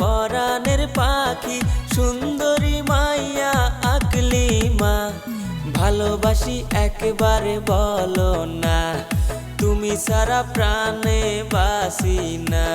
পরাণের পাখি, সুন্দরী মাইয়া আকলি মা ভালোবাসি একবারে বলো না, তুমি সারা প্রাণে বাসি না।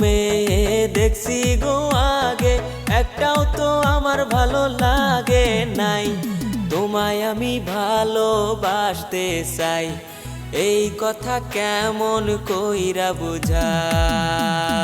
মেয়ে দেখছি গো আগে, একটাও তো আমার ভালো লাগে নাই। তোমায় আমি ভালোবাসতে চাই, এই কথা কেমন কইরা বুঝাই?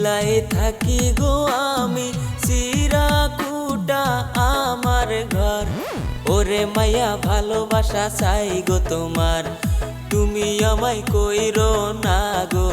জিলায় থাকি গো আমি সিরাকুটা আমার ঘর। ওরে মায়া, ভালোবাসা চাই গো তোমার। তুমি আমায় কইরো না গো